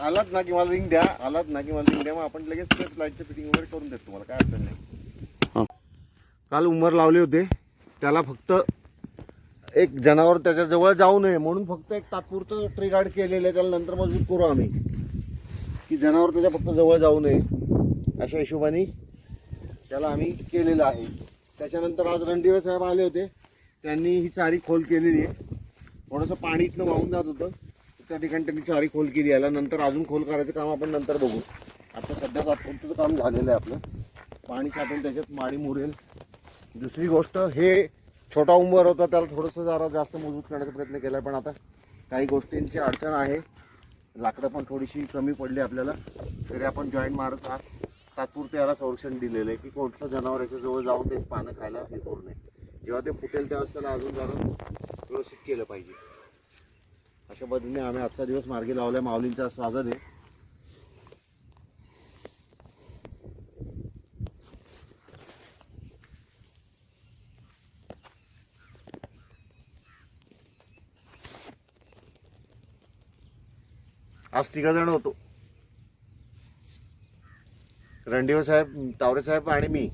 आलात ना की मला रिंग द्या आलात ना की मला रिंग द्या मग आपण लगेच लाईटचं फिटिंग वगैरे करून देतो तुम्हाला काय अडचण नाही. काल उमर लावले होते त्याला फक्त एक जनावर त्याच्याजवळ जाऊ नये म्हणून फक्त एक तात्पुरतं ट्री गार्ड केलेलं आहे त्याला नंतर मजबूत करू आम्ही. की जनावर त्याच्या फक्त जवळ जाऊ नये अशा हिशोबाने त्याला आम्ही केलेलं आहे. त्याच्यानंतर आज रणदिवे साहेब आले होते त्यांनी ही चारी खोल केलेली आहे. थोडंसं पाणी इथनं वाहून जात होतं. त्या ठिकाणी त्यांनी चारी खोल केली. याला नंतर अजून खोल करायचं काम आपण नंतर बघू. आता सध्या तात्पुरतं काम झालेलं आहे आपलं. पाणी साठून त्याच्यात माडी मुरेल. दुसरी गोष्ट हे छोटा उंबर होता त्याला थोडंसं जरा जास्त मजबूत करण्याचा प्रयत्न केला पण आता काही गोष्टींची अडचण आहे. लाकडं पण थोडीशी कमी पडली आपल्याला. तरी आपण जॉईंट मारत आहात. तात्पुरते याला संरक्षण दिलेलं आहे की कोणतं जनावर याच्या जवळ जाऊन ते पानं खायला हे करू नये. जेव्हा ते फुटेल तेव्हा त्याला अजून जरा व्यवस्थित केलं पाहिजे. अशा पद्धतीने आम्ही आजचा दिवस मार्गी लावल्या. माऊलींचा स्वागत आहे. आज तिघ जण होतो. रणदेव साहेब तावरे साहेब आणि मी.